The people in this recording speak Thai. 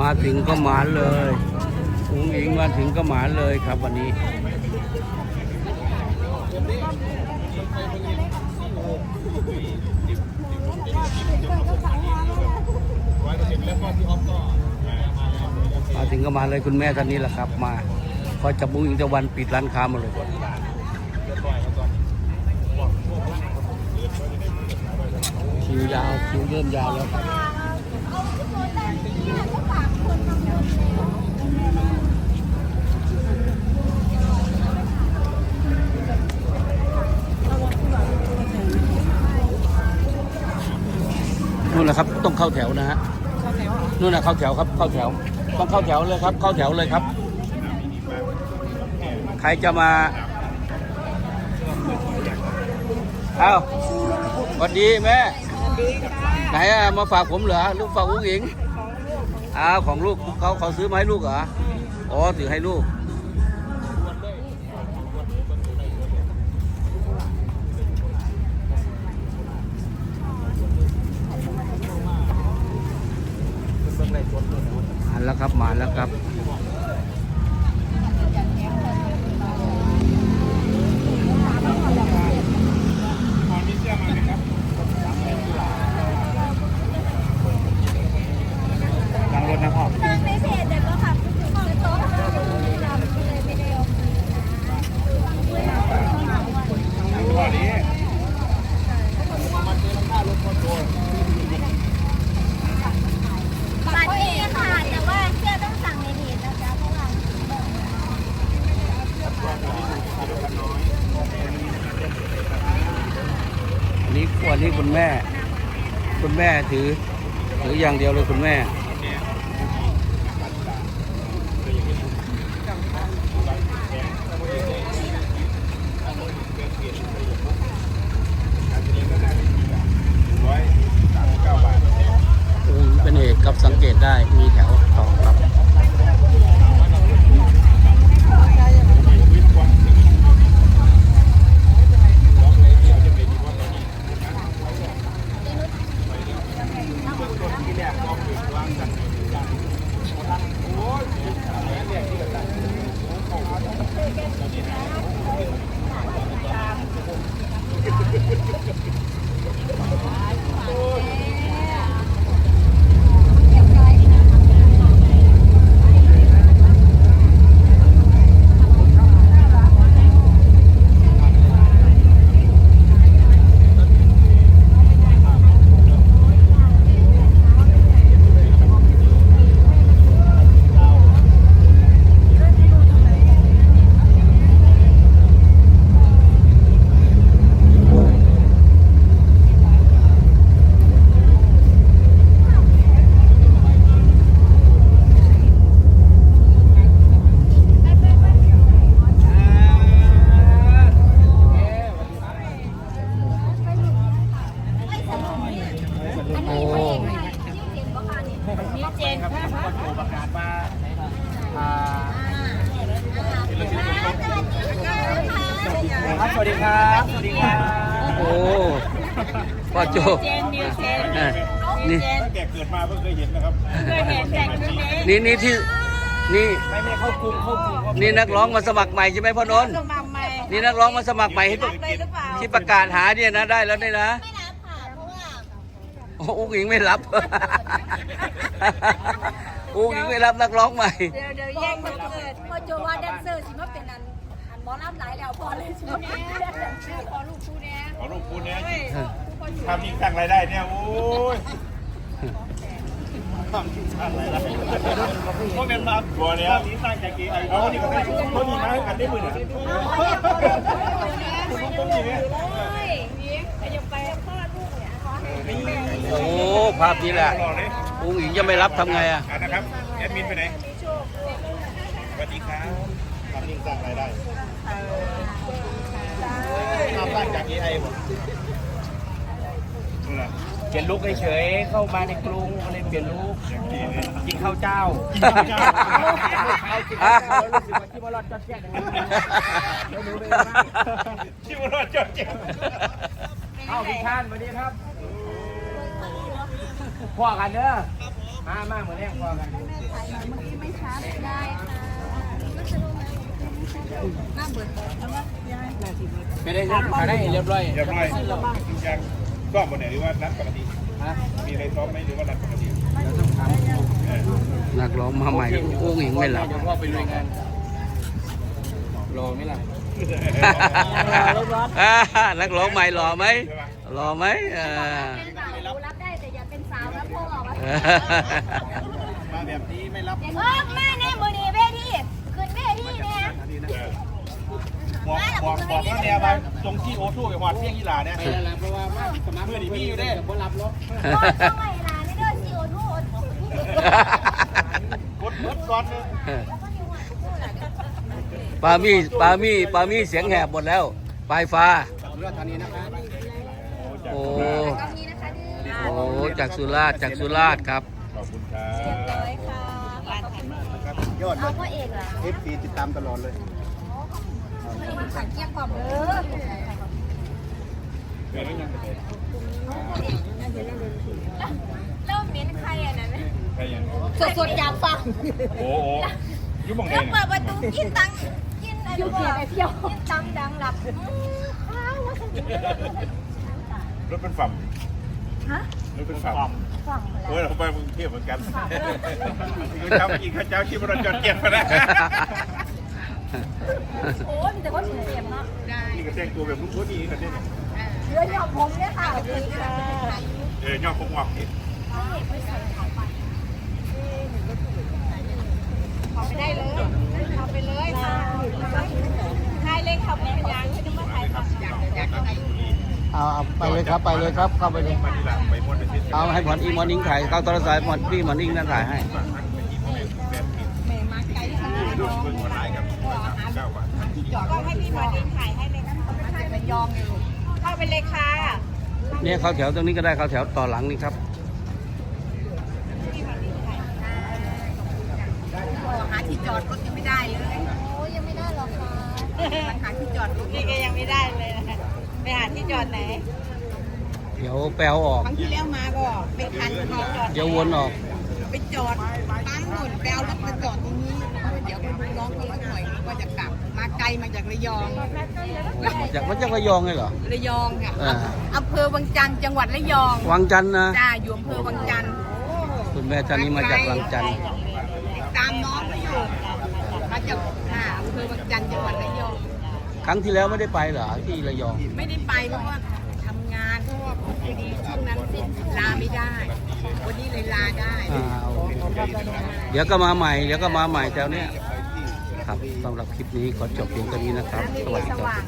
มาถึงก็หมานเลยอุ้งอิงมาถึงก็หมานเลยครับวันนี้มาถึงก็มาเลยคุณแม่ท่านนี้แหละครับ มาพอจับมุ้งอิงตะวันปิดร้านค้ามาเลยคิวยาวคิวเริ่มยาวแล้วครับ นู่นแหละครับ ต้องเข้าแถวนะฮะนู่นนะเข้าแถวครับเข้าแถว ต้องเข้าแถวเลยครับ เข้าแถวเลยครับ ใครจะมาเอ้าสวัสดีแม่ไหนอะมาฝากผมเหรอลูกฝากอุ้งอิงอ้าวของลูกเขาเขาซื้อมาให้ลูกเหรออ๋อถือให้ลูก มาแล้วครับมาแล้วครับ หลังรถนะพ่อ เดินไปเพจเดี๋ยวก็ขับไปถึงโต๊ะเลยไปเร็ว พ่อนี้ บัตรเองค่ะแต่ว่าเสื้อต้องสั่งในเพจนะจ๊ะเพราะว่า อันนี้ขวดนี้ คุณแม่ คุณแม่ถือถืออย่างเดียวเลยคุณแม่ Yeah. วัสดีครับ สวัสดีครับโอ้พ่อโจเจนนิวเจนอะนี่ตั้งแต่เกิดมาเพิ่งเคยเห็นนะครับเคยเห็นแต่งชุดนี้นี่นี่ที่นี่ไม่ไม่เข้ากลุ่มเข้ากลุ่มนี่นักร้องมาสมัครใหม่ใช่ไหมพ่อนนท์สมัครใหม่นี่นักร้องมาสมัครใหม่ที่เลยหรือเปล่าที่ประกาศหาเนี่ยนะได้แล้วเนี่ยนะไม่รับค่ะ เพราะว่าโอ้อุ้งอิงไม่รับ อุ้งอิงไม่รับนักร้องใหม่ เดี๋ยวเดี๋ยวแย่งกันเกิดพอโจว่าแดนเซอร์สิมาเป็นอัน อันหลำหลายแล้วพอเลยชุดนี้ขอลูกคู่นี้ขอรูปคุณเนี่ยทำยิ่งสร้างรายได้เนี่ยโอ้ยทำยิ่งสร้างรายได้พวกนั้นมาบัวเนี่ยนี่สร้างจากกี่ไอ้เอานี่ก็ได้เขาดีนะกันได้หมื่นอะโอ้ภาพนี้แหละรอเลยอุ้งอิงจะไม่รับทำไงอะนะครับแอดมินไปไหนสวัสดีครับ ทำยิ่งสร้างรายได้ทำสร้างจาก AI หมดนู่นน่ะเปลี่ยนลุกเฉยๆเข้ามาในกรุงก็เลยเปลี่ยนลุกอย่างนี้เลยกินข้าวเจ้ากินข้าวเจ้าเอากินข้าวเจ้าแล้วรู้สึกว่าที่ว่ารอดจอดแจ๊กอย่างนี้แล้วหนูเป็นไงบ้างที่ว่ารอดจอดเจ็บเอ้าพี่ชานสวัสดีครับพ่อกันเด้อมามาเหมือนแรกพอกันได้ค่ะน่าเบื่อแล้วก็ย้าย ไม่ได้ขายได้เรียบร้อยเรียบร้อยทุกอย่างซ้อมบนไหนหรือว่านัดปกติฮะมีอะไรซ้อมไหมหรือว่านัดปกติเดี๋ยวต้องถามเออนักร้องมาใหม่อุ้งอิงไม่หลับเดี๋ยวพ่อไปลุยงานรอไหมล่ะนักร้องใหม่หล่อไหมหล่อไหมเออเป็นสาวรับได้แต่อย่าเป็นสาวแล้วพ่อบอกว่ามาแบบนี้ไม่รับเออแม่ในมือนีเวทีขึ้นเวทีเนี่ย เออ บอกบอกบอกว่าแนวมาตรงที่โอทูไปหอดเพียงกีฬาเนี่ยไปแล้วล่ะเพราะว่ามาสมัครเพื่อนพี่อยู่เด้บ่รับรถพ่อต้องไงล่ะนี่เด้อซีโอทูโอทูกดเบิดก่อนเลยปามี่ปามี่ปามี่เสียงแหบหมดแล้วปลายฟ้าเรื่องตอนนี้นะครับโอ้ก็มีนะคะดื้อโหจากสุราษฎร์จากสุราษฎร์ครับขอบคุณครัเรียบบร้อยค่ะยอดเอาพ่อเอกเหรอเอฟซีติดตามตลอดเลย ไม่ขันเกียร์กล่อมเออ เกิดอะไรยังเริ่มเม้นใครอะนั่นใครยังสดๆอยากฟังโอ้โหยุบมองไหนแล้วเนี่ยเปิดประตูกินตังกินอะไรเที่ยวไปเที่ยวกินตังดังหลับข้าวว่าฉันจะรถเป็นฝั่มฮะรถเป็นฝั่มฟังเฮ้ยเราไปกรุงเทพเหมือนกันข้าเจ้าไปกินข้าวเจ้าที่บริจาคเกียรติมาแล้วโอ้ยมีแต่ว่าเสียมเนาะ นี่ก็แต่งตัวแบบลูกผู้ดีกันเนี่ย เรือหยอกผมเนี่ยค่ะคือค่ะเออย่อคงหวังนี่ขอไปได้เลยขอไปเลยค่ะใช่เลยค่ะเป็นยางที่ต้องมาถ่ายทำอยากอยากจะได้เอาเอาไปเลยครับไปเลยครับเข้าไปเลยมาที่หลังไปมดไปเช็ดเอาให้หมอนอิงหมอนอิงถ่ายเข้าโทรศัพท์หมอนพี่หมอนอิงนั่นถ่ายให้ก็ให้พี่มาดินถ่ายให้เลยนะเขามาจากระยองอยู่ เข้าไปเลยค่ะเนี่ยเข้าแถวตรงนี้ก็ได้เข้าแถวต่อหลังนี่ครับหาที่จอดรถยังไม่ได้เลยโอ้ยังไม่ได้หรอกค่ะหาที่จอดรถนี่ก็ยังไม่ได้เลยนะไปหาที่จอดไหน เดี๋ยวแปลวออกครั้งที่แล้วมาก็ไปคันที่จอดเดี๋ยววนออกไปจอดตั้งหนุนไปเอารถมาจอดตรงนี้ เดี๋ยวไปดูน้องเขาสักหน่อยว่าจะกลับ มาไกลมาจากระยอง จากมันจากระยองเลยเหรอ ระยองค่ะอ่า อำเภอวังจันทร์จังหวัดระยองวังจันทร์นะจ้าอยู่อำเภอวังจันทร์คุณแม่ท่านนี้มาจากวังจันทร์ติดตามน้องเขาอยู่มาจากอ่าอำเภอวังจันทร์จังหวัดระยอง ครั้งที่แล้วไม่ได้ไปเหรอที่ระยอง ไม่ได้ไปเพราะว่าทำงานเพราะว่าพอดีช่วงนั้นลาไม่ได้ วันนี้เลยลาได้อ่าโอเคเดี๋ยวก็มาใหม่เดี๋ยวก็มาใหม่แถวเนี้ยครับสำหรับคลิปนี้ขอจบเพียงเท่านี้นะครับ สวัสดีสครับว่าง